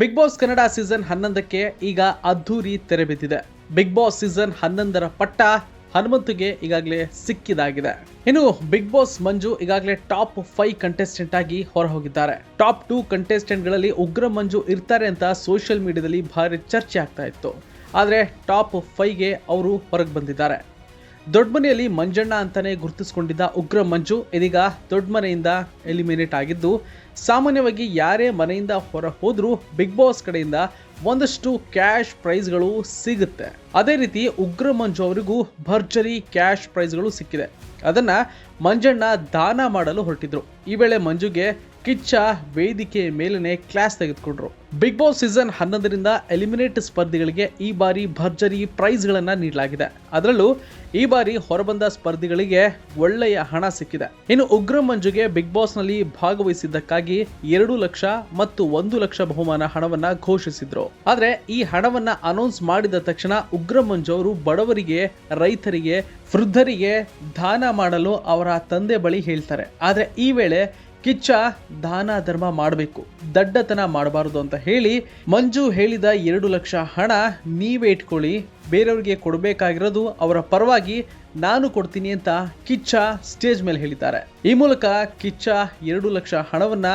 Big boss Kannada season ಹನ್ನೊಂದಕ್ಕೆ ಈಗ ಅದ್ಧೂರಿ ತೆರೆ ಬಿದ್ದಿದೆ. ಬಿಗ್ ಬಾಸ್ ಸೀಸನ್ ಹನ್ನೊಂದರ ಪಟ್ಟ ಹನುಮಂತುಗೆ ಈಗಾಗಲೇ ಸಿಕ್ಕಿದಾಗಿದೆ. ಇನ್ನು ಬಿಗ್ ಬಾಸ್ ಮಂಜು ಈಗಾಗಲೇ ಟಾಪ್ ಫೈವ್ ಕಂಟೆಸ್ಟೆಂಟ್ ಆಗಿ ಹೊರಹೋಗಿದ್ದಾರೆ. ಟಾಪ್ ಟೂ ಕಂಟೆಸ್ಟೆಂಟ್ಗಳಲ್ಲಿ ಉಗ್ರ ಮಂಜು ಇರ್ತಾರೆ ಅಂತ ಸೋಷಿಯಲ್ ಮೀಡಿಯಾದಲ್ಲಿ ಭಾರಿ ಚರ್ಚೆ ಆಗ್ತಾ ಇತ್ತು. ಆದರೆ ಟಾಪ್ ಫೈವ್ಗೆ ಅವರು ಹೊರಗೆ ಬಂದಿದ್ದಾರೆ. ದೊಡ್ಡಮನೆಯಲ್ಲಿ ಮಂಜಣ್ಣ ಅಂತಾನೆ ಗುರುತಿಸಿಕೊಂಡಿದ್ದ ಉಗ್ರ ಮಂಜು ಇದೀಗ ದೊಡ್ಡಮನೆಯಿಂದ ಎಲಿಮಿನೇಟ್ ಆಗಿದ್ದು ಸಾಮಾನ್ಯವಾಗಿ ಯಾರೇ ಮನೆಯಿಂದ ಹೊರ ಹೋದ್ರೂ ಬಿಗ್ ಬಾಸ್ ಕಡೆಯಿಂದ ಒಂದಷ್ಟು ಕ್ಯಾಶ್ ಪ್ರೈಸ್ಗಳು ಸಿಗುತ್ತೆ. ಅದೇ ರೀತಿ ಉಗ್ರ ಮಂಜು ಅವರಿಗೂ ಭರ್ಜರಿ ಕ್ಯಾಶ್ ಪ್ರೈಸ್ಗಳು ಸಿಕ್ಕಿದೆ. ಅದನ್ನ ಮಂಜಣ್ಣ ದಾನ ಮಾಡಲು ಹೊರಟಿದ್ರು. ಈ ವೇಳೆ ಮಂಜುಗೆ ಕಿಚ್ಚ ವೇದಿಕೆ ಮೇಲನೆ ಕ್ಲಾಸ್ ತೆಗೆದುಕೊಂಡ್ರು. ಬಿಗ್ ಬಾಸ್ ಸೀಸನ್ ಹನ್ನೊಂದರಿಂದ ಎಲಿಮಿನೇಟ್ ಸ್ಪರ್ಧಿಗಳಿಗೆ ಈ ಬಾರಿ ಭರ್ಜರಿ ಪ್ರೈಸ್ಗಳನ್ನು ನೀಡಲಾಗಿದೆ. ಅದರಲ್ಲೂ ಈ ಬಾರಿ ಹೊರಬಂದ ಸ್ಪರ್ಧಿಗಳಿಗೆ ಒಳ್ಳೆಯ ಹಣ ಸಿಕ್ಕಿದೆ. ಇನ್ನು ಉಗ್ರ ಮಂಜುಗೆ ಬಿಗ್ ಬಾಸ್ನಲ್ಲಿ ಭಾಗವಹಿಸಿದ್ದಕ್ಕಾಗಿ ಎರಡು ಲಕ್ಷ ಮತ್ತು ಒಂದು ಲಕ್ಷ ಬಹುಮಾನ ಹಣವನ್ನ ಘೋಷಿಸಿದ್ರು. ಆದರೆ ಈ ಹಣವನ್ನ ಅನೌನ್ಸ್ ಮಾಡಿದ ತಕ್ಷಣ ಉಗ್ರ ಮಂಜು ಅವರು ಬಡವರಿಗೆ, ರೈತರಿಗೆ, ವೃದ್ಧರಿಗೆ ದಾನ ಮಾಡಲು ಅವರ ತಂದೆ ಬಳಿ ಹೇಳ್ತಾರೆ. ಆದರೆ ಈ ವೇಳೆ ಕಿಚ್ಚ ದಾನ ಧರ್ಮ ಮಾಡಬೇಕು, ದಡ್ಡತನ ಮಾಡಬಾರದು ಅಂತ ಹೇಳಿ ಮಂಜು ಹೇಳಿದ ಎರಡು ಲಕ್ಷ ಹಣ ನೀವೇ ಇಟ್ಕೊಳ್ಳಿ, ಬೇರೆಯವ್ರಿಗೆ ಕೊಡಬೇಕಾಗಿರೋದು ಅವರ ಪರವಾಗಿ ನಾನು ಕೊಡ್ತೀನಿ ಅಂತ ಕಿಚ್ಚ ಸ್ಟೇಜ್ ಮೇಲೆ ಹೇಳಿದ್ದಾರೆ. ಈ ಮೂಲಕ ಕಿಚ್ಚ ಎರಡು ಲಕ್ಷ ಹಣವನ್ನ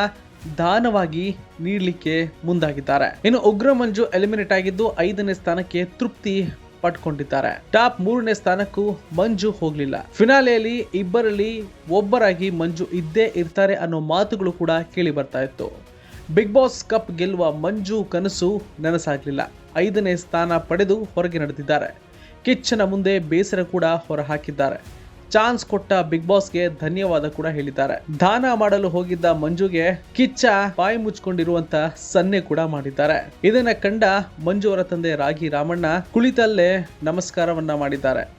ದಾನವಾಗಿ ನೀಡಲಿಕ್ಕೆ ಮುಂದಾಗಿದ್ದಾರೆ. ಇನ್ನು ಉಗ್ರ ಮಂಜು ಎಲಿಮಿನೇಟ್ ಆಗಿದ್ದು ಐದನೇ ಸ್ಥಾನಕ್ಕೆ ತೃಪ್ತಿ ಪಟ್ಕೊಂಡಿದ್ದಾರೆ ಟಾಪ್ ಮೂರನೇ ಸ್ಥಾನಕ್ಕೂ ಮಂಜು ಹೋಗ್ಲಿಲ್ಲ. ಫಿನಾಲೆಯಲ್ಲಿ ಇಬ್ಬರಲ್ಲಿ ಒಬ್ಬರಾಗಿ ಮಂಜು ಇದ್ದೇ ಇರ್ತಾರೆ ಅನ್ನೋ ಮಾತುಗಳು ಕೂಡ ಕೇಳಿ ಬರ್ತಾ ಇತ್ತು. ಬಿಗ್ ಬಾಸ್ ಕಪ್ ಗೆಲ್ಲುವ ಮಂಜು ಕನಸು ನನಸಾಗ್ಲಿಲ್ಲ. ಐದನೇ ಸ್ಥಾನ ಪಡೆದು ಹೊರಗೆ ನಡೆದಿದ್ದಾರೆ. ಕಿಚ್ಚನ ಮುಂದೆ ಬೇಸರ ಕೂಡ ಹೊರ ಹಾಕಿದ್ದಾರೆ ಚಾನ್ಸ್ ಕೊಟ್ಟ ಬಿಗ್ ಬಾಸ್ಗೆ ಧನ್ಯವಾದ ಕೂಡ ಹೇಳಿದ್ದಾರೆ. ದಾನ ಮಾಡಲು ಹೋಗಿದ್ದ ಮಂಜುಗೆ ಕಿಚ್ಚ ಬಾಯಿ ಮುಚ್ಕೊಂಡಿರುವಂತ ಸನ್ನೆ ಕೂಡ ಮಾಡಿದ್ದಾರೆ. ಇದನ್ನ ಕಂಡ ಮಂಜು ಅವರ ತಂದೆ ರಾಗಿ ರಾಮಣ್ಣ ಕುಳಿತಲ್ಲೇ ನಮಸ್ಕಾರವನ್ನ ಮಾಡಿದ್ದಾರೆ.